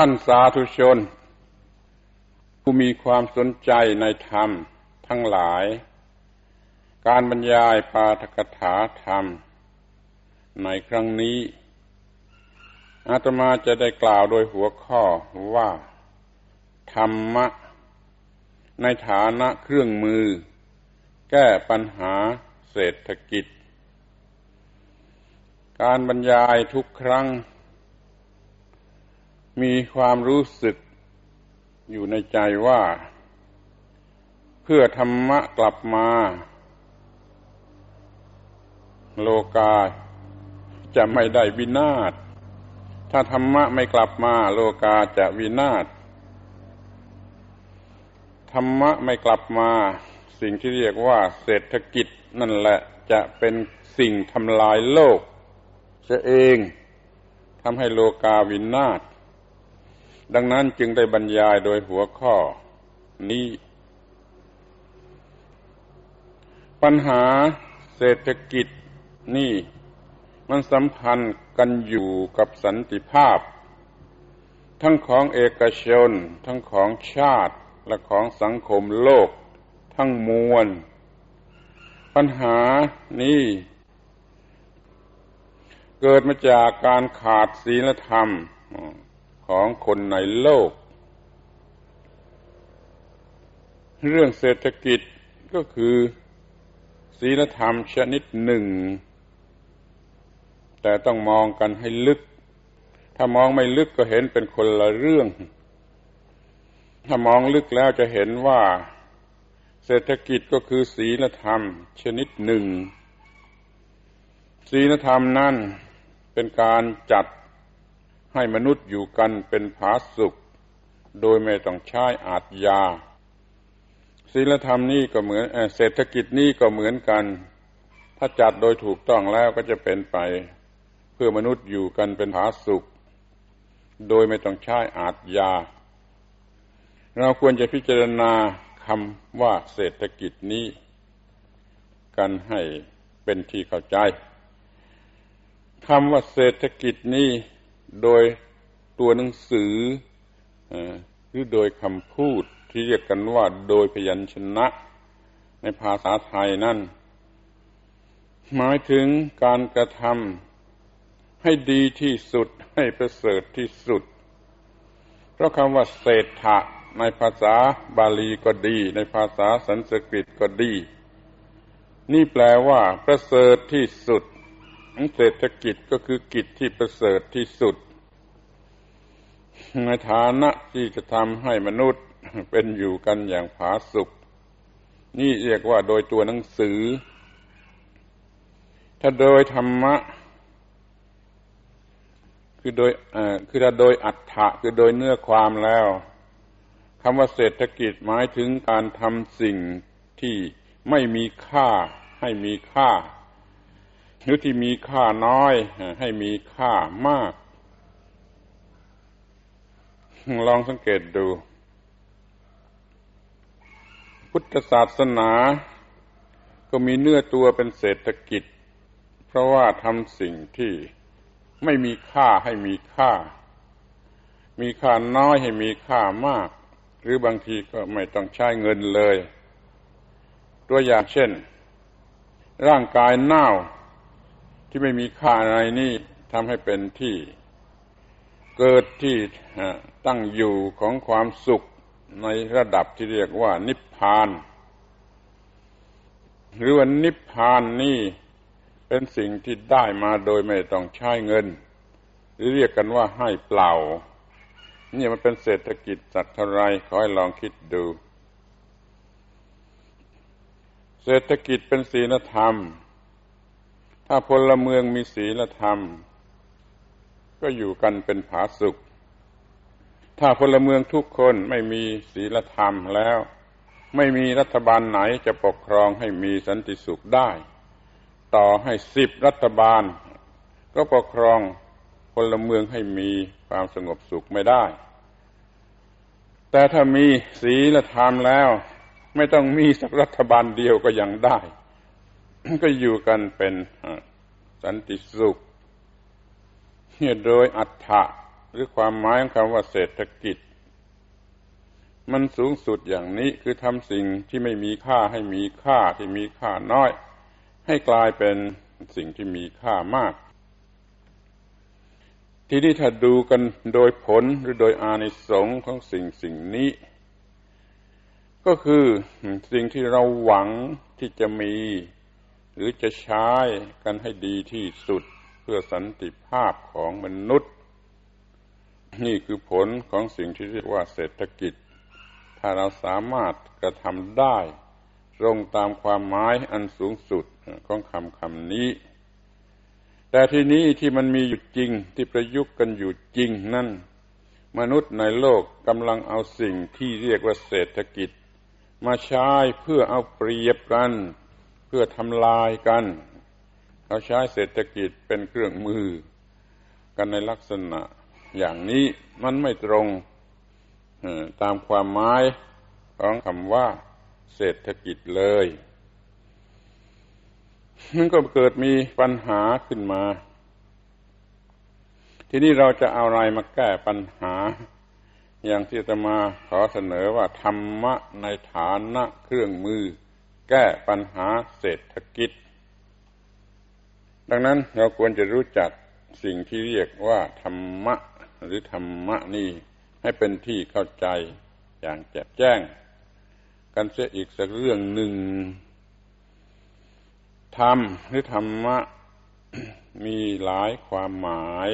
ท่านสาธุชน ผู้มีความสนใจในธรรมทั้งหลาย การบรรยายปาฐกถาธรรม ในครั้งนี้ อาตมาจะได้กล่าวโดยหัวข้อว่า ธรรมะ ในฐานะเครื่องมือ แก้ปัญหาเศรษฐกิจ การบรรยายทุกครั้ง มีความรู้สึกอยู่ในใจว่า เพื่อธรรมะกลับมา โลกาจะไม่ได้วินาศถ้าธรรมะไม่กลับมา โลกาจะวินาศธรรมะไม่กลับมา สิ่งที่เรียกว่าเศรษฐกิจนั่นแหละจะเป็นสิ่งทำลายโลกจะเองทำให้โลกาวินาศ ดังนั้นจึงได้บรรยายโดยหัวข้อนี้ ปัญหาเศรษฐกิจนี่มันสัมพันธ์กันอยู่กับสันติภาพ ทั้งของเอกชน ทั้งของชาติและของสังคมโลก ทั้งมวล ปัญหานี้เกิดมาจากการขาดศีลธรรม ของคนในโลก เรื่องเศรษฐกิจก็คือศีลธรรมชนิดหนึ่ง แต่ต้องมองกันให้ลึก ถ้ามองไม่ลึกก็เห็นเป็นคนละเรื่อง ถ้ามองลึกแล้วจะเห็นว่า เศรษฐกิจก็คือศีลธรรมชนิดหนึ่งศีลธรรมนั่นเป็นการจัด ให้มนุษย์อยู่กันเป็นผาสุข โดยไม่ต้องใช้อาจยาศีลธรรมนี่ก็เหมือนเศรษฐกิจนี่ก็เหมือนกัน ถ้าจัดโดยถูกต้องแล้วก็จะเป็นไปเพื่อมนุษย์อยู่กันเป็นผาสุข โดยไม่ต้องใช้อาจยา เราควรจะพิจารณาคำว่าเศรษฐกิจนี้ กันให้เป็นที่เข้าใจคำว่าเศรษฐกิจนี้ โดยตัวหนังสือหรือโดยคำพูดที่เรียกกันว่าโดยพยัญชนะ ในภาษาไทยนั่น หมายถึงการกระทำให้ดีที่สุดให้ประเสริฐที่สุด เพราะคำว่าเศรษฐะในภาษาบาลีก็ดี ในภาษาสันสกฤตก็ดี นี่แปลว่า ประเสริฐที่สุดเศรษฐกิจก็คือกิจที่ประเสริฐที่สุด ในฐานะที่จะทำให้มนุษย์เป็นอยู่กันอย่างผาสุกนี่เรียกว่าโดยตัวหนังสือ ถ้าโดยธรรมะ คือโดยคือถ้าโดยอัฏฐะคือโดยเนื้อความแล้วคำว่าเศรษฐกิจหมายถึงการทำสิ่งที่ไม่มีค่าให้มีค่าหรือที่มีค่าน้อยให้มีค่ามาก ลองสังเกตดู พุทธศาสนา ก็มีเนื้อตัวเป็นเศรษฐกิจ เพราะว่าทำสิ่งที่ไม่มีค่าให้มีค่า มีค่าน้อยให้มีค่ามาก หรือบางทีก็ไม่ต้องใช้เงินเลย ตัวอย่างเช่น ร่างกายเน่าที่ไม่มีค่าอะไรนี่ทำให้เป็นที่ เกิดที่ตั้งอยู่ของความสุขในระดับที่เรียกว่า นิพพาน หรือว่านิพพานนี่เป็นสิ่งที่ได้มาโดยไม่ต้องใช้เงิน หรือเรียกกันว่าให้เปล่า นี่มันเป็นเศรษฐกิจสักเท่าไรขอให้ลองคิดดู เศรษฐกิจเป็นศีลธรรม ถ้าพลเมืองมีศีลธรรม ก็อยู่กันเป็นผาสุขถ้าพลเมืองทุกคนไม่มีศีลธรรมแล้ว ไม่มีรัฐบาลไหนจะปกครองให้มีสันติสุขได้ ต่อให้สิบรัฐบาล ก็ปกครองพลเมืองให้มีความสงบสุขไม่ได้ แต่ถ้ามีศีลธรรมแล้ว ไม่ต้องมีสักรัฐบาลเดียวก็ยังได้ ก็อยู่กันเป็นสันติสุข โดยอัฏฐะหรือความหมายของคำว่าเศรษฐกิจ มันสูงสุดอย่างนี้คือทำสิ่งที่ไม่มีค่าให้มีค่าที่มีค่าน้อย ให้กลายเป็นสิ่งที่มีค่ามาก ทีนี้ถ้าดูกันโดยผลหรือโดยอานิสงส์ของสิ่งสิ่งนี้ ก็คือสิ่งที่เราหวังที่จะมี หรือจะใช้กันให้ดีที่สุด พื่อสันติภาพของมนุษย์ นี่คือผลของสิ่งที่เรียกว่าเศรษฐกิจ ถ้าเราสามารถกระทำได้ตรงตามความหมายอันสูงสุดของคำคำนี้ แต่ที่นี้ที่มันมีอยู่จริงที่ประยุกต์กันอยู่จริงนั่น มนุษย์ในโลกกำลังเอาสิ่งที่เรียกว่าเศรษฐกิจ มาใช้เพื่อเอาเปรียบกัน เพื่อทำลายกัน เขาใช้เศรษฐกิจเป็นเครื่องมือ กันในลักษณะอย่างนี้มันไม่ตรงตามความหมายของคำว่า เศรษฐกิจเลยมันก็เกิดมีปัญหาขึ้นมา ทีนี้เราจะเอาอะไรมาแก้ปัญหา อย่างที่จะมาขอเสนอว่าธรรมะในฐานะเครื่องมือ แก้ปัญหาเศรษฐกิจ ดังนั้นเราควรจะรู้จักสิ่งที่เรียกว่าธรรมะ หรือธรรมะนี่ให้เป็นที่เข้าใจอย่างแจ่มแจ้ง กันเสียอีกสักเรื่องหนึ่งธรรมหรือธรรมะมีหลายความหมาย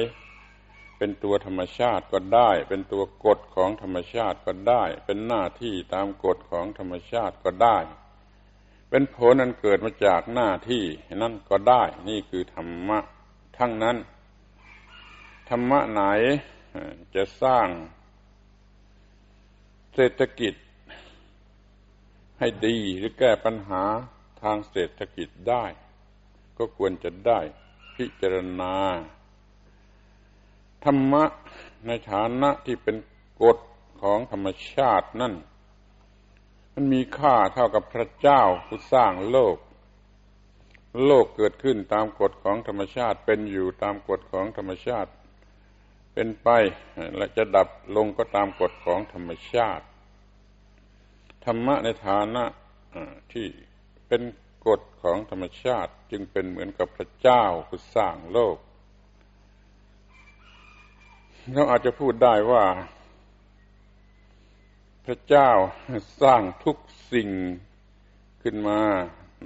เป็นตัวธรรมชาติก็ได้ เป็นตัวกฎของธรรมชาติก็ได้ เป็นหน้าที่ตามกฎของธรรมชาติก็ได้ เป็นผลอันเกิดมาจากหน้าที่นั่นก็ได้ นี่คือธรรมะทั้งนั้น ธรรมะไหนจะสร้างเศรษฐกิจ ให้ดีหรือแก้ปัญหาทางเศรษฐกิจได้ ก็ควรจะได้พิจารณา ธรรมะในฐานะที่เป็นกฎของธรรมชาตินั่น มันมีค่าเท่ากับพระเจ้าผู้สร้างโลก โลกเกิดขึ้นตามกฎของธรรมชาติเป็นอยู่ตามกฎของธรรมชาติ เป็นไปและจะดับลงก็ตามกฎของธรรมชาติ ธรรมะในฐานะที่เป็นกฎของธรรมชาติจึงเป็นเหมือนกับพระเจ้าผู้สร้างโลกเราอาจจะพูดได้ว่า พระเจ้าสร้างทุกสิ่งขึ้นมา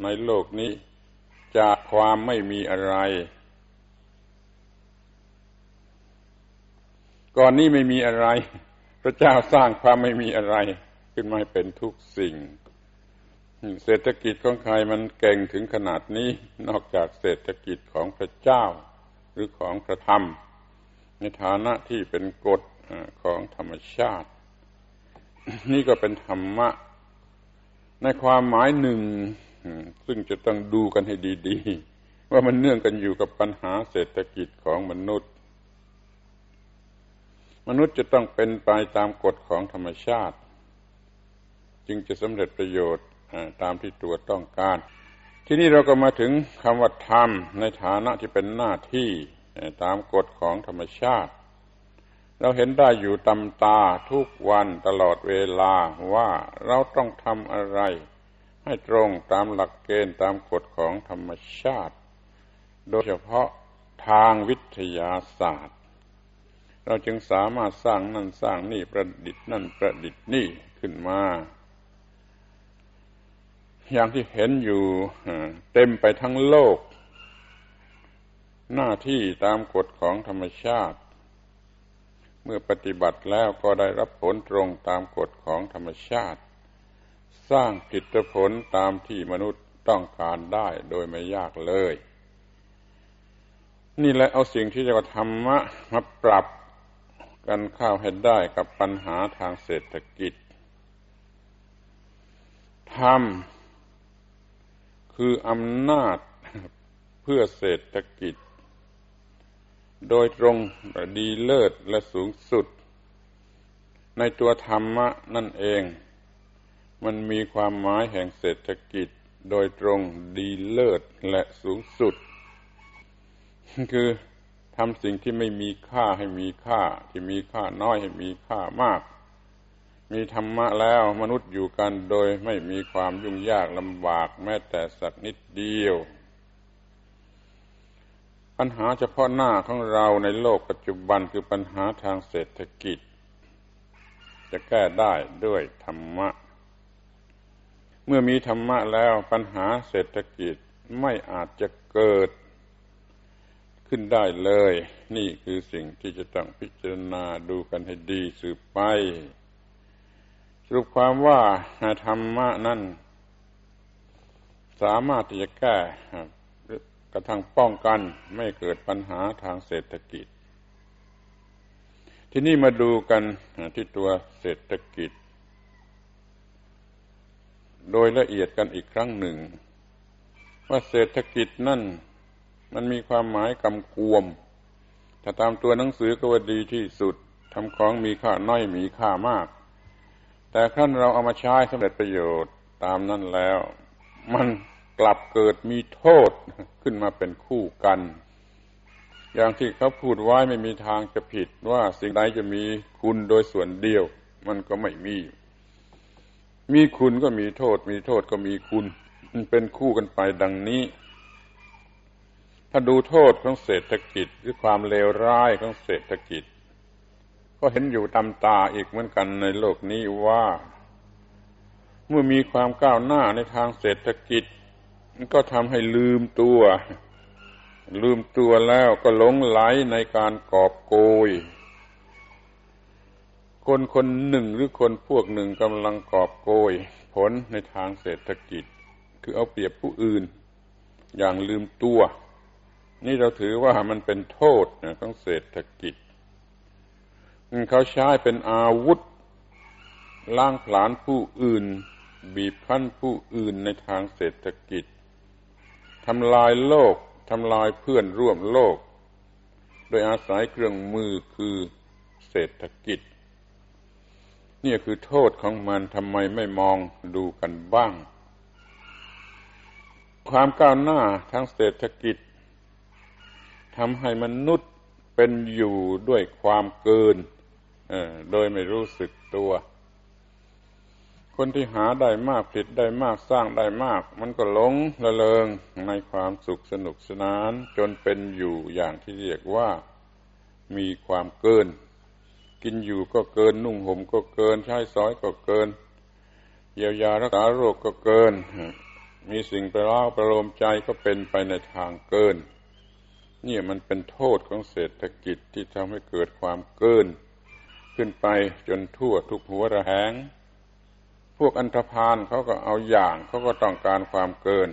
ในโลกนี้ จากความไม่มีอะไร ก่อนนี้ไม่มีอะไร พระเจ้าสร้างความไม่มีอะไร ขึ้นมาเป็นทุกสิ่ง เศรษฐกิจของใครมันเก่งถึงขนาดนี้ นอกจากเศรษฐกิจของพระเจ้า หรือของพระธรรม ในฐานะที่เป็นกฎของธรรมชาติ นี่ก็เป็นธรรมะ ในความหมายหนึ่ง ซึ่งจะต้องดูกันให้ดีๆ ว่ามันเนื่องกันอยู่กับปัญหาเศรษฐกิจของมนุษย์ มนุษย์จะต้องเป็นไปตามกฎของธรรมชาติ จึงจะสำเร็จประโยชน์ตามที่ตัวต้องการ ที่นี้เราก็มาถึงคำว่าธรรมในฐานะที่เป็นหน้าที่ตามกฎของธรรมชาติ เราเห็นได้อยู่ตำตาทุกวันตลอดเวลาว่าเราต้องทำอะไร ให้ตรงตามหลักเกณฑ์ตามกฎของธรรมชาติ โดยเฉพาะทางวิทยาศาสตร์ เราจึงสามารถสร้างนั่นสร้างนี่ประดิษฐ์นั่นประดิษฐ์นี่ขึ้นมา อย่างที่เห็นอยู่เต็มไปทั้งโลก หน้าที่ตามกฎของธรรมชาติ เมื่อปฏิบัติแล้วก็ได้รับผลตรงตามกฎของธรรมชาติ สร้างผลิตผลตามที่มนุษย์ต้องการได้โดยไม่ยากเลย นี่แหละเอาสิ่งที่จะธรรมะมาปรับกันข้าวให้ได้กับปัญหาทางเศรษฐกิจทำคืออำนาจเพื่อเศรษฐกิจ โดยตรงดีเลิศและสูงสุด ในตัวธรรมะนั่นเอง มันมีความหมายแห่งเศรษฐกิจ โดยตรงดีเลิศและสูงสุด คือทำสิ่งที่ไม่มีค่าให้มีค่า ที่มีค่าน้อยให้มีค่ามาก มีธรรมะแล้วมนุษย์อยู่กันโดยไม่มีความยุ่งยากลำบากแม้แต่สักนิดเดียว ปัญหาเฉพาะหน้าของเราในโลกปัจจุบันคือปัญหาทางเศรษฐกิจ จะแก้ได้ด้วยธรรมะ เมื่อมีธรรมะแล้วปัญหาเศรษฐกิจไม่อาจจะเกิดขึ้นได้เลย นี่คือสิ่งที่จะต้องพิจารณาดูกันให้ดีสืบไป สรุปความว่าธรรมะนั้นสามารถที่จะแก้ ระทั่งป้องกันไม่เกิดปัญหาทางเศรษฐกิจ ที่นี่มาดูกันที่ตัวเศรษฐกิจ โดยละเอียดกันอีกครั้งหนึ่ง ว่าเศรษฐกิจนั่นมันมีความหมายกำกวม ถ้าตามตัวหนังสือก็ว่าดีที่สุดทำของมีค่าน้อยมีค่ามาก แต่ขั้นเราเอามาใช้สำเร็จประโยชน์ตามนั้นแล้ว มัน กลับเกิดมีโทษขึ้นมาเป็นคู่กัน อย่างที่เขาพูดไว้ไม่มีทางจะผิดว่าสิ่งใดจะมีคุณโดยส่วนเดียว มันก็ไม่มี มีคุณก็มีโทษ มีโทษก็มีคุณ มันเป็นคู่กันไปดังนี้ ถ้าดูโทษของเศรษฐกิจหรือความเลวร้ายของเศรษฐกิจ ก็เห็นอยู่ตำตาอีกเหมือนกันในโลกนี้ว่าเมื่อมีความก้าวหน้าในทางเศรษฐกิจ ก็ทำให้ลืมตัว ลืมตัวแล้วก็หลงไหลในการกอบโกย คนคนหนึ่งหรือคนพวกหนึ่งกำลังกอบโกย ผลในทางเศรษฐกิจ คือเอาเปรียบผู้อื่น อย่างลืมตัว นี่เราถือว่ามันเป็นโทษของเศรษฐกิจเขาใช้เป็นอาวุธล้างผลาญผู้อื่น บีบคั้นผู้อื่นในทางเศรษฐกิจ ทำลายโลกทำลายเพื่อนร่วมโลก โดยอาศัยเครื่องมือคือเศรษฐกิจ นี่คือโทษของมันทำไมไม่มองดูกันบ้าง ความก้าวหน้าทางเศรษฐกิจทำให้มนุษย์เป็นอยู่ด้วยความเกิน โดยไม่รู้สึกตัว คนที่หาได้มากผลิตได้มากสร้างได้มาก มันก็หลงละเลงในความสุขสนุกสนาน จนเป็นอยู่อย่างที่เรียกว่ามีความเกิน กินอยู่ก็เกิน นุ่งห่มก็เกิน ใช้สอยก็เกิน เยียวยารักษาโรคก็เกิน มีสิ่งไปเล่าประโลมใจก็เป็นไปในทางเกิน นี่มันเป็นโทษของเศรษฐกิจที่ทำให้เกิดความเกิน ขึ้นไปจนทั่วทุกหัวระแหง พวกอันธพาลเขาก็เอาอย่างเขาก็ต้องการความเกิน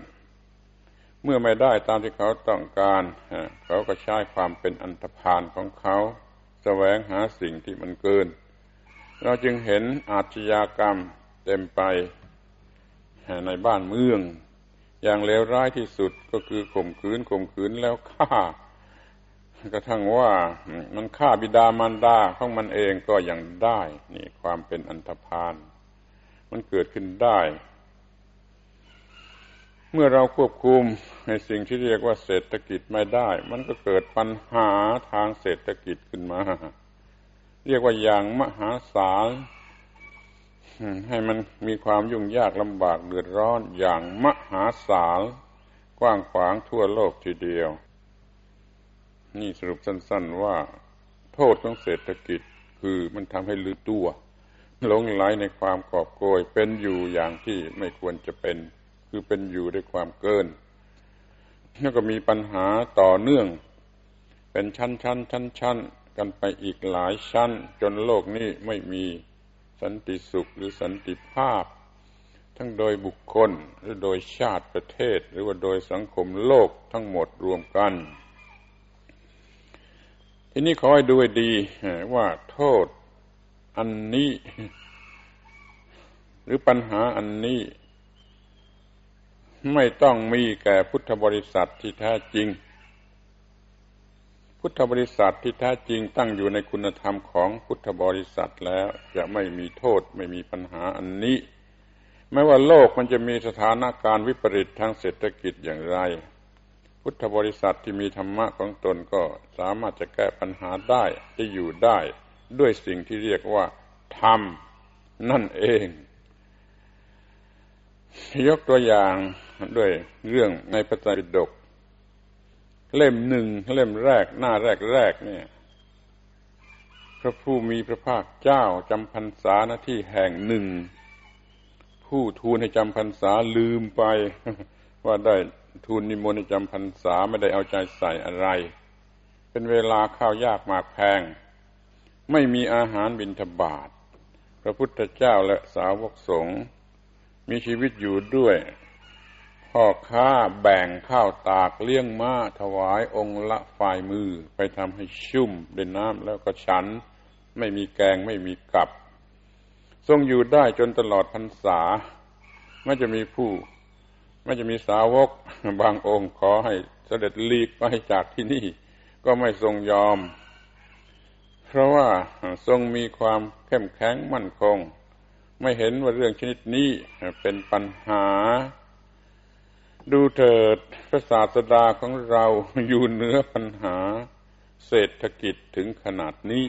เมื่อไม่ได้ตามที่เขาต้องการเขาก็ใช้ความเป็นอันธพาลของเขาสแสวงหาสิ่งที่มันเกิน เราจึงเห็นอาชญากรรมเต็มไปในบ้านเมือง อย่างเลวร้ายที่สุดก็คือข่มขืนข่มขืนแล้วฆ่ากระทั่งว่ามันฆ่าบิดามารดาของมันเองก็ยังได้ นี่ความเป็นอันธพาล มันเกิดขึ้นได้ เมื่อเราควบคุมในสิ่งที่เรียกว่าเศรษฐกิจไม่ได้ มันก็เกิดปัญหาทางเศรษฐกิจขึ้นมา เรียกว่าอย่างมหาศาลให้มันมีความยุ่งยากลำบากเดือดร้อนอย่างมหาศาลกว้างขวางทั่วโลกทีเดียว นี่สรุปสั้น ๆว่า โทษของเศรษฐกิจคือมันทำให้ลืมตัว หลงไหลในความกอบโกย เป็นอยู่อย่างที่ไม่ควรจะเป็น คือเป็นอยู่ด้วยความเกิน แล้วก็มีปัญหาต่อเนื่อง เป็นชั้นชั้นชั้นชั้นกันไปอีกหลายชั้น จนโลกนี้ไม่มีสันติสุขหรือสันติภาพ ทั้งโดยบุคคลหรือโดยชาติประเทศ หรือว่าโดยสังคมโลกทั้งหมดรวมกัน ทีนี้ขอให้ดูให้ดีว่าโทษ อันนี้ หรือปัญหาอันนี้ ไม่ต้องมีแก่พุทธบริษัทที่แท้จริง พุทธบริษัทที่แท้จริงตั้งอยู่ในคุณธรรมของพุทธบริษัทแล้วจะไม่มีโทษไม่มีปัญหาอันนี้แม้ว่าโลกมันจะมีสถานการณ์วิปริตทางเศรษฐกิจอย่างไร พุทธบริษัทที่มีธรรมะของตนก็สามารถจะแก้ปัญหาได้จะอยู่ได้ ด้วยสิ่งที่เรียกว่าธรรมนั่นเอง ยกตัวอย่างด้วยเรื่องในพระไตรปิฎกเล่มหนึ่งเล่มแรก หน้าแรกแรกเนี่ย พระผู้มีพระภาคเจ้าจำพรรษาหน้าที่แห่งหนึ่ง ผู้ทูลให้จำพรรษาลืมไป ว่าได้ทูลนิมนต์ให้จำพรรษาไม่ได้เอาใจใส่อะไร เป็นเวลาข้าวยากหมากแพง ไม่มีอาหารบิณฑบาตพระพุทธเจ้าและสาวกสงฆ์มีชีวิตอยู่ด้วยพ่อค้าแบ่งข้าวตากเลี้ยงม้าถวายองค์ละฝ่ายมือไปทำให้ชุ่มด้วยน้ำแล้วก็ฉัน ไม่มีแกงไม่มีกับ ทรงอยู่ได้จนตลอดพรรษาไม่จะมีผู้ไม่จะมีสาวกบางองค์ขอให้เสด็จลีกไปจากที่นี่ ก็ไม่ทรงยอม เพราะว่าทรงมีความเข้มแข็งมั่นคง ไม่เห็นว่าเรื่องชนิดนี้เป็นปัญหา ดูเถิดพระศาสดาของเราอยู่เหนือปัญหา เศรษฐกิจถึงขนาดนี้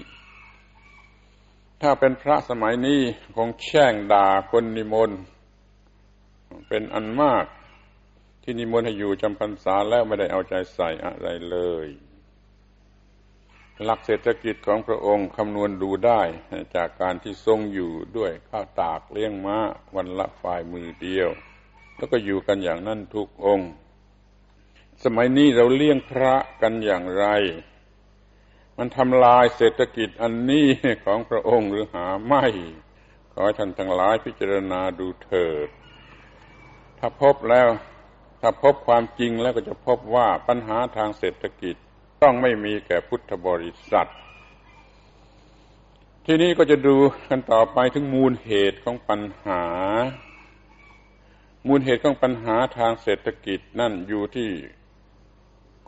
ถ้าเป็นพระสมัยนี้คงแช่งด่าคนนิมนต์เป็นอันมากที่นิมนต์ให้อยู่จำพรรษาแล้วไม่ได้เอาใจใส่อะไรเลย หลักเศรษฐกิจของพระองค์คำนวณดูได้ จากการที่ทรงอยู่ด้วยข้าวตากเลี้ยงม้าวันละฝ่ายมือเดียว แล้วก็อยู่กันอย่างนั้นทุกองค์ สมัยนี้เราเลี้ยงพระกันอย่างไร มันทำลายเศรษฐกิจอันนี้ของพระองค์หรือหาไม่ ขอให้ท่านทั้งหลายพิจารณาดูเถิด ถ้าพบแล้ว ถ้าพบความจริงแล้วก็จะพบว่าปัญหาทางเศรษฐกิจ ต้องไม่มีแก่พุทธบริษัท ทีนี้ก็จะดูกันต่อไปถึงมูลเหตุของปัญหา มูลเหตุของปัญหาทางเศรษฐกิจนั่นอยู่ที่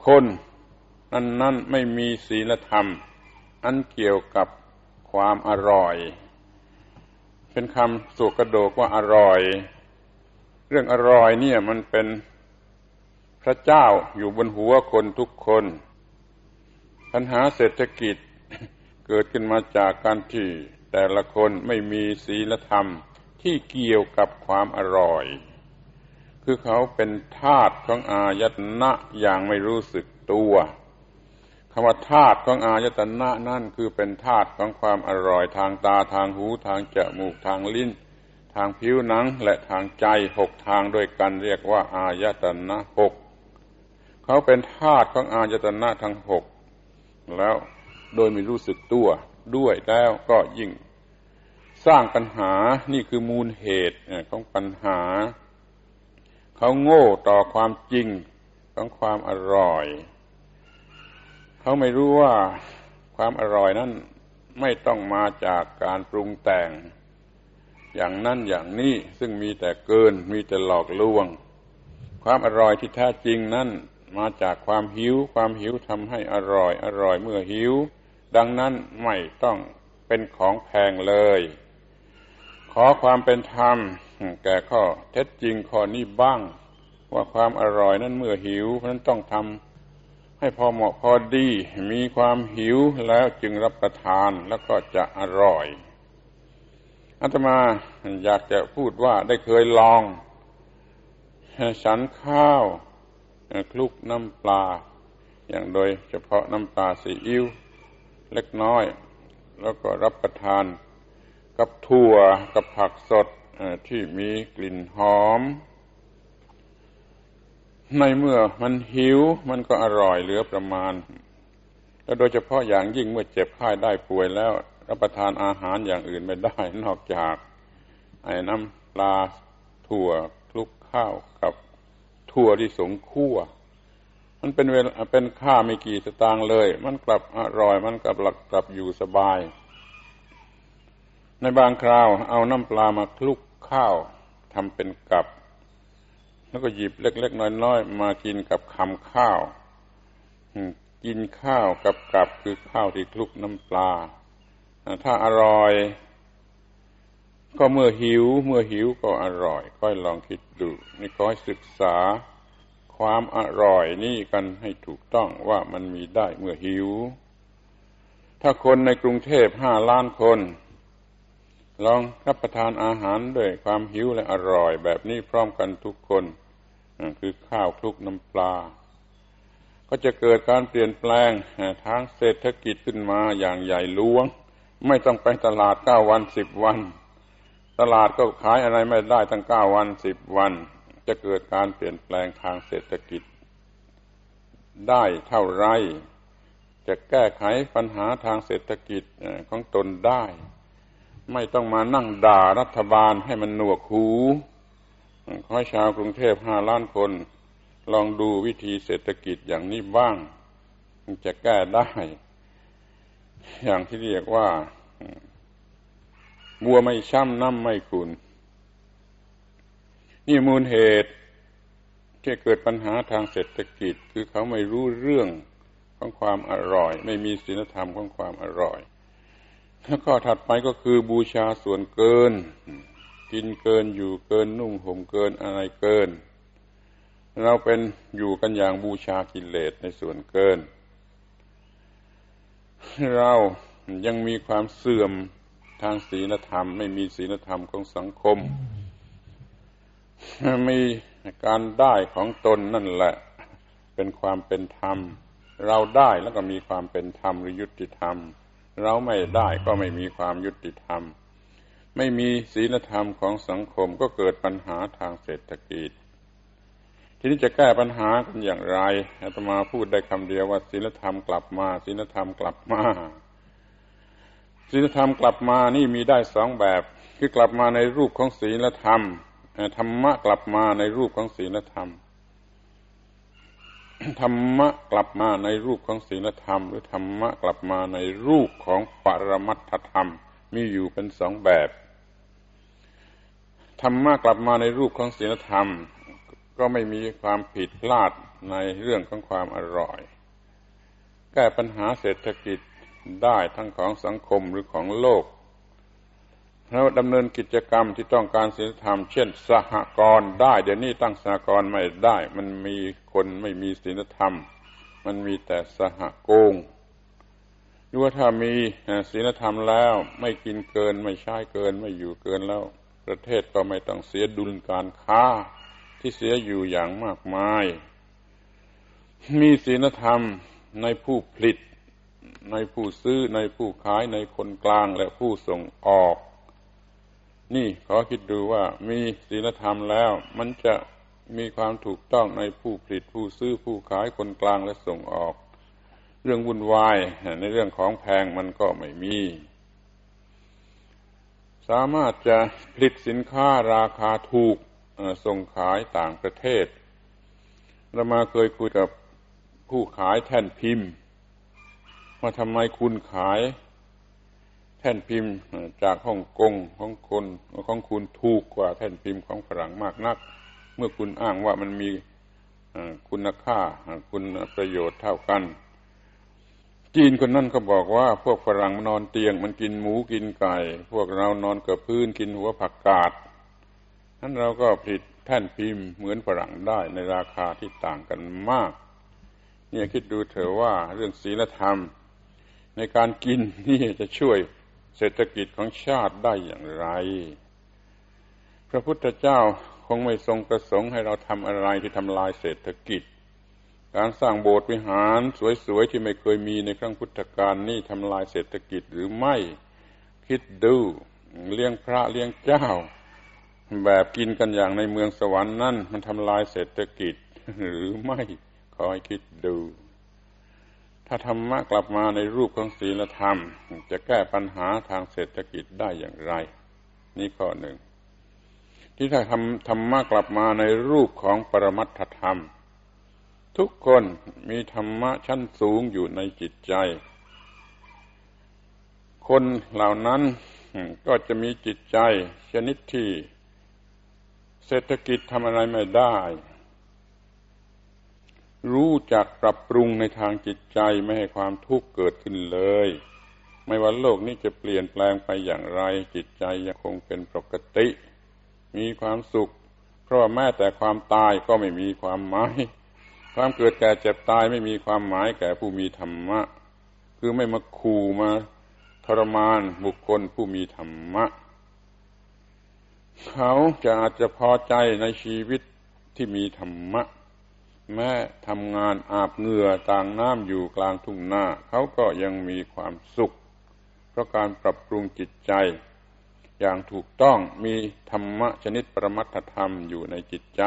คนนั้นนั่นไม่มีศีลธรรม อันเกี่ยวกับความอร่อย เป็นคำสุกระโดกว่าอร่อย เรื่องอร่อยเนี่ยมันเป็นพระเจ้าอยู่บนหัวคนทุกคน ปัญหาเศรษฐกิจเกิดขึ้นมาจากการที่แต่ละคนไม่มีศีลธรรมที่เกี่ยวกับความอร่อย คือเขาเป็นธาตุของอายตนะอย่างไม่รู้สึกตัวคำว่าธาตุของอายตนะนั่นคือเป็นธาตุของความอร่อยทางตาทางหูทางจมูกทางลิ้น ทางผิวหนังและทางใจหกทางด้วยกันเรียกว่าอายตนะหกเขาเป็นธาตุของอายตนะทั้งหก แล้ว โดยไม่รู้สึกตัวด้วยแล้วก็ยิ่งสร้างปัญหานี่คือมูลเหตุของปัญหา เขาโง่ต่อความจริงของความอร่อย เขาไม่รู้ว่าความอร่อยนั้นไม่ต้องมาจากการปรุงแต่ง อย่างนั้นอย่างนี้ซึ่งมีแต่เกินมีแต่หลอกลวง ความอร่อยที่แท้จริงนั้น มาจากความหิว ความหิวทำให้อร่อย อร่อยเมื่อหิว ดังนั้นไม่ต้องเป็นของแพงเลย ขอความเป็นธรรม แก่ข้อเท็จจริงข้อนี้บ้าง ว่าความอร่อยนั้นเมื่อหิวเพราะนั้นต้องทำให้พอเหมาะพอดี มีความหิวแล้วจึงรับประทานแล้วก็จะอร่อยอาตมาอยากจะพูดว่าได้เคยลอง ฉันข้าว คลุกน้ำปลา อย่างโดยเฉพาะน้ำปลาซีอิ๊วเล็กน้อย แล้วก็รับประทาน กับถั่วกับผักสดที่มีกลิ่นหอม ในเมื่อมันหิวมันก็อร่อยเหลือประมาณ และโดยเฉพาะอย่างยิ่งเมื่อเจ็บไข้ได้ป่วยแล้ว รับประทานอาหารอย่างอื่นไม่ได้ นอกจากไอ้น้ำปลาถั่วคลุกข้าวกับ ถั่วที่สงคั่ว มันเป็นเวลาเป็นค่าไม่กี่สตางค์เลย มันกลับอร่อย มันกลับหลักกลับอยู่สบาย ในบางคราวเอาน้ำปลามาคลุกข้าวทำเป็นกับ แล้วก็หยิบเล็กๆน้อยๆมากินกับคำข้าวกินข้าวกับกับคือข้าวที่คลุกน้ำปลา ถ้าอร่อย ก็เมื่อหิวเมื่อหิวก็อร่อย ค่อยลองคิดดู นี่ขอให้ศึกษาความอร่อยนี่กันให้ถูกต้องว่ามันมีได้เมื่อหิว ถ้าคนในกรุงเทพห้าล้านคน ลองรับประทานอาหารด้วยความหิวและอร่อย แบบนี้พร้อมกันทุกคน คือข้าวคลุกน้ำปลา ก็จะเกิดการเปลี่ยนแปลงทางเศรษฐกิจขึ้นมาอย่างใหญ่หลวง ไม่ต้องไปตลาดเก้าวันสิบวัน ตลาดก็ขายอะไรไม่ได้ตั้งเก้าวันสิบวัน จะเกิดการเปลี่ยนแปลงทางเศรษฐกิจ ได้เท่าไร จะแก้ไขปัญหาทางเศรษฐกิจของตนได้ ไม่ต้องมานั่งด่ารัฐบาลให้มันหนวกหูขอให้ชาวกรุงเทพห้าล้านคน ลองดูวิธีเศรษฐกิจอย่างนี้บ้าง จะแก้ได้ อย่างที่เรียกว่า บัวไม่ช้ำน้ำไม่ขุนนี่มูลเหตุที่เกิดปัญหาทางเศรษฐกิจ คือเขาไม่รู้เรื่องของความอร่อย ไม่มีศีลธรรมของความอร่อยแล้วก็ถัดไปก็คือบูชาส่วนเกิน กินเกินอยู่เกินนุ่งห่มเกินอะไรเกิน เราเป็นอยู่กันอย่างบูชากิเลสในส่วนเกิน เรายังมีความเสื่อม ทางศีลธรรม ไม่มีศีลธรรมของสังคม มีการได้ของตนนั่นแหละ เป็นความเป็นธรรม เราได้แล้วก็มีความเป็นธรรมหรือยุติธรรม เราไม่ได้ก็ไม่มีความยุติธรรม ไม่มีศีลธรรมของสังคมก็เกิดปัญหาทางเศรษฐกิจทีนี้จะแก้ปัญหากันอย่างไรอาตมาพูดได้คำเดียวว่าศีลธรรมกลับมาศีลธรรมกลับมา ศีลธรรมกลับมานี่มีได้สองแบบ คือกลับมาในรูปของศีลธรรมธรรมะกลับมาในรูปของศีลธรรมธรรมะกลับมาในรูปของศีลธรรม หรือธรรมะกลับมาในรูปของปรมัตถธรรม มีอยู่เป็นสองแบบธรรมะกลับมาในรูปของศีลธรรม ก็ไม่มีความผิดพลาดในเรื่องของความอร่อย แก้ปัญหาเศรษฐกิจ ได้ทั้งของสังคมหรือของโลกแล้วดำเนินกิจกรรมที่ต้องการศีลธรรม เช่น สหกรณ์ได้ เดี๋ยวนี้ตั้งสหกรณ์ไม่ได้ มันมีคนไม่มีศีลธรรม มันมีแต่สหโกงหรือว่าถ้ามีศีลธรรมแล้ว ไม่กินเกินไม่ใช้เกิน ไม่อยู่เกินแล้ว ประเทศก็ไม่ต้องเสียดุลการค้า ที่เสียอยู่อย่างมากมาย มีศีลธรรมในผู้ผลิต ในผู้ซื้อในผู้ขายในคนกลางและผู้ส่งออก นี่ขอคิดดูว่ามีศีลธรรมแล้ว มันจะมีความถูกต้องในผู้ผลิตผู้ซื้อผู้ขายคนกลางและส่งออก เรื่องวุ่นวายในเรื่องของแพงมันก็ไม่มี สามารถจะผลิตสินค้าราคาถูกส่งขายต่างประเทศเรามาเคยคุยกับผู้ขายแท่นพิมพ์ ว่าทำไมคุณขายแท่นพิมพ์จากฮ่องกงของคนของคุณถูกกว่าแท่นพิมพ์ของฝรั่งมากนัก เมื่อคุณอ้างว่ามันมีคุณค่าคุณประโยชน์เท่ากัน จีนคนนั้นก็บอกว่าพวกฝรั่งนอนเตียง มันกินหมูกินไก่ พวกเรานอนกับพื้นกินหัวผักกาดนั้นเราก็ผลิตแท่นพิมพ์เหมือนฝรั่งได้ในราคาที่ต่างกันมาก เนี่ยคิดดูเถอะว่าเรื่องศีลธรรม ในการกินนี่จะช่วยเศรษฐกิจของชาติได้อย่างไร พระพุทธเจ้าคงไม่ทรงประสงค์ให้เราทำอะไรที่ทำลายเศรษฐกิจ การสร้างโบสถ์วิหารสวยๆที่ไม่เคยมีในครั้งพุทธกาลนี่ทำลายเศรษฐกิจหรือไม่คิดดู เลี้ยงพระเลี้ยงเจ้า แบบกินกันอย่างในเมืองสวรรค์นั่นมันทำลายเศรษฐกิจหรือไม่ขอให้คิดดู ถ้าธรรมะกลับมาในรูปของศีลธรรม จะแก้ปัญหาทางเศรษฐกิจได้อย่างไร นี่ข้อหนึ่ง ที่ถ้าทำธรรมะกลับมาในรูปของปรมัตถธรรม ทุกคนมีธรรมะชั้นสูงอยู่ในจิตใจ คนเหล่านั้นก็จะมีจิตใจชนิดที่เศรษฐกิจทำอะไรไม่ได้ รู้จักปรับปรุงในทางจิตใจไม่ให้ความทุกข์เกิดขึ้นเลย ไม่ว่าโลกนี้จะเปลี่ยนแปลงไปอย่างไร จิตใจยังคงเป็นปกติ มีความสุข เพราะแม้แต่ความตายก็ไม่มีความหมายความเกิดแก่เจ็บตายไม่มีความหมายแก่ผู้มีธรรมะ คือไม่มาขู่มาทรมานบุคคลผู้มีธรรมะ เขาจะอาจจะพอใจในชีวิตที่มีธรรมะ แม้ทำงานอาบเหงื่อต่างน้ำอยู่กลางทุ่งนาเขาก็ยังมีความสุข เพราะการปรับปรุงจิตใจ อย่างถูกต้องมีธรรมะชนิดประมัตธรรมอยู่ในจิตใจ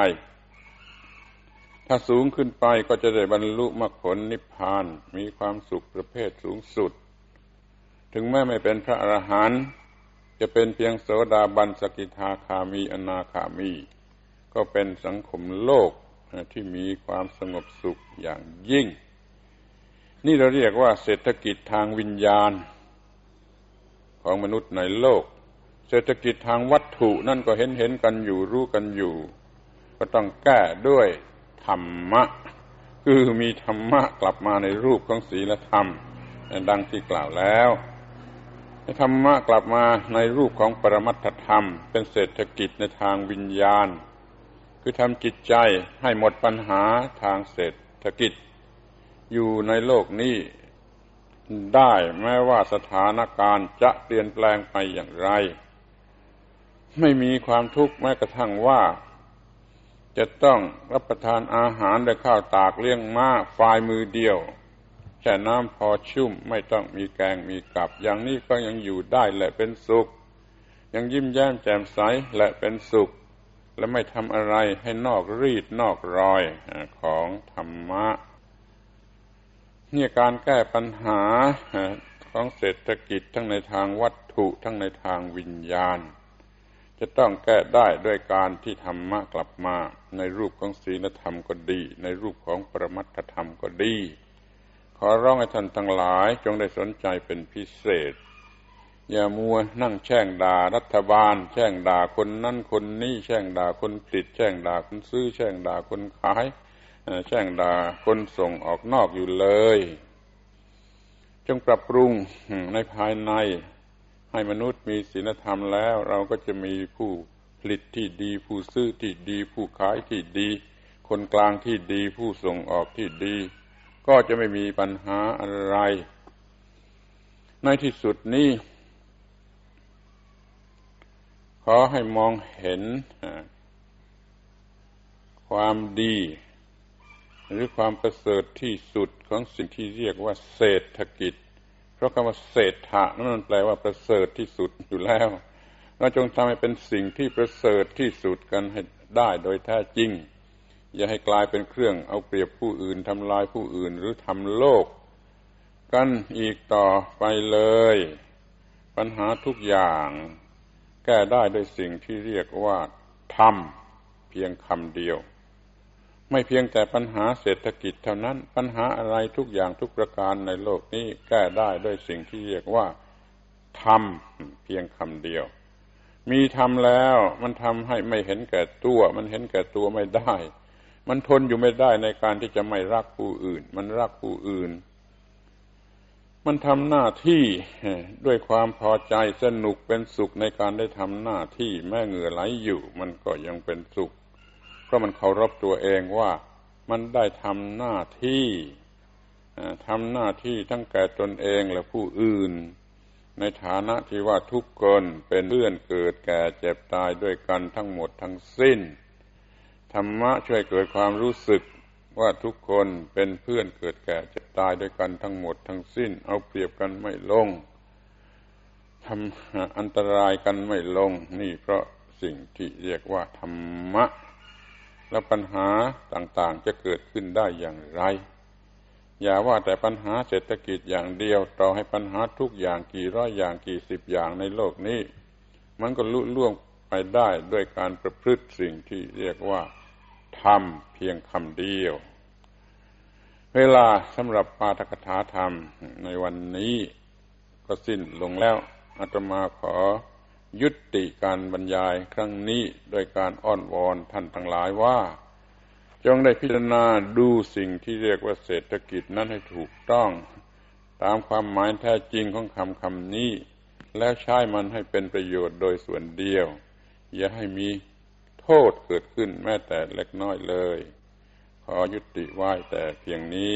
ถ้าสูงขึ้นไปก็จะได้บรรลุมรรคผลนิพพานมีความสุขประเภทสูงสุด ถึงแม้ไม่เป็นพระอรหันต์จะเป็นเพียงโสดาบันสกิทาคามีอนาคามี ก็เป็นสังคมโลก ที่มีความสงบสุขอย่างยิ่ง นี่เราเรียกว่าเศรษฐกิจทางวิญญาณ ของมนุษย์ในโลก เศรษฐกิจทางวัตถุนั่นก็เห็นเห็นกันอยู่รู้กันอยู่ ก็ต้องแก้ด้วยธรรมะ คือมีธรรมะกลับมาในรูปของศีลธรรม ดังที่กล่าวแล้วธรรมะกลับมาในรูปของปรมัตถธรรม เป็นเศรษฐกิจในทางวิญญาณ คือทำจิตใจให้หมดปัญหาทางเศรษฐกิจ อยู่ในโลกนี้ได้แม้ว่าสถานการณ์จะเปลี่ยนแปลงไปอย่างไร ไม่มีความทุกข์แม้กระทั่งว่า จะต้องรับประทานอาหารและข้าวตากเลี้ยงม้าฝ่ายมือเดียวแค่น้ำพอชุ่มไม่ต้องมีแกงมีกับ อย่างนี้ก็ยังอยู่ได้และเป็นสุข ยังยิ้มแย้มแจ่มใสและเป็นสุข และไม่ทำอะไรให้นอกรีดนอกรอยของธรรมะนี่การแก้ปัญหาของเศรษฐกิจทั้งในทางวัตถุทั้งในทางวิญญาณ จะต้องแก้ได้ด้วยการที่ธรรมะกลับมา ในรูปของศีลธรรมก็ดี ในรูปของปรมัตถธรรมก็ดี ขอร้องให้ท่านทั้งหลายจงได้สนใจเป็นพิเศษ อย่ามัวนั่งแช่งด่ารัฐบาล แช่งด่าคนนั่นคนนี้แช่งด่าคนผลิต แช่งด่าคนซื้อ แช่งด่าคนขายแช่งด่าคนส่งออกนอกอยู่เลย จงปรับปรุงในภายใน ให้มนุษย์มีศีลธรรมแล้ว เราก็จะมีผู้ผลิตที่ดี ผู้ซื้อที่ดี ผู้ขายที่ดี คนกลางที่ดี ผู้ส่งออกที่ดี ก็จะไม่มีปัญหาอะไร ในที่สุดนี้ ขอให้มองเห็นความดี หรือความประเสริฐที่สุดของสิ่งที่เรียกว่าเศรษฐกิจ เพราะคำว่าเศรษฐะนั่นมันแปลว่าประเสริฐที่สุดอยู่แล้วเราจงทำให้เป็นสิ่งที่ประเสริฐที่สุดกันให้ได้โดยแท้จริง อย่าให้กลายเป็นเครื่องเอาเปรียบผู้อื่นทำลายผู้อื่นหรือทำโลก กันอีกต่อไปเลย ปัญหาทุกอย่าง แก้ได้ด้วยสิ่งที่เรียกว่าธรรมเพียงคำเดียว ไม่เพียงแต่ปัญหาเศรษฐกิจเท่านั้นปัญหาอะไรทุกอย่างทุกประการในโลกนี้แก้ได้ด้วยสิ่งที่เรียกว่าทำเพียงคำเดียว มีทำแล้วมันทำให้ไม่เห็นแก่ตัว มันเห็นแก่ตัวไม่ได้ มันทนอยู่ไม่ได้ในการที่จะไม่รักผู้อื่น มันรักผู้อื่น มันทำหน้าที่ด้วยความพอใจสนุกเป็นสุขในการได้ทำหน้าที่แม่เหงื่อไหลอยู่ มันก็ยังเป็นสุข เพราะมันเคารพตัวเองว่ามันได้ทำหน้าที่ทำหน้าที่ทั้งแก่ตนเองและผู้อื่น ในฐานะที่ว่าทุกคนเป็นเพื่อนเกิดแก่เจ็บตายด้วยกันทั้งหมดทั้งสิ้นธรรมะช่วยเกิดความรู้สึก ว่าทุกคนเป็นเพื่อนเกิดแก่เจ็บตายด้วยกันทั้งหมดทั้งสิ้น เอาเปรียบกันไม่ลงทำอันตรายกันไม่ลง นี่เพราะสิ่งที่เรียกว่าธรรมะ แล้วปัญหาต่างๆจะเกิดขึ้นได้อย่างไร อย่าว่าแต่ปัญหาเศรษฐกิจอย่างเดียว ต่อให้ปัญหาทุกอย่างกี่ร้อยอย่างกี่สิบอย่างในโลกนี้ มันก็ลุล่วงไปได้ด้วยการประพฤติสิ่งที่เรียกว่าทำเพียงคำเดียว เวลาสำหรับปาฐกถาธรรมในวันนี้ก็สิ้นลงแล้วอาตมาขอยุติการบรรยายครั้งนี้โดยการอ้อนวอนท่านทั้งหลายว่า จงได้พิจารณาดูสิ่งที่เรียกว่าเศรษฐกิจนั้นให้ถูกต้อง ตามความหมายแท้จริงของคำคำนี้ แล้วใช้มันให้เป็นประโยชน์โดยส่วนเดียว อย่าให้มีโทษเกิดขึ้นแม้แต่เล็กน้อยเลย อยุติไว้แต่เพียงนี้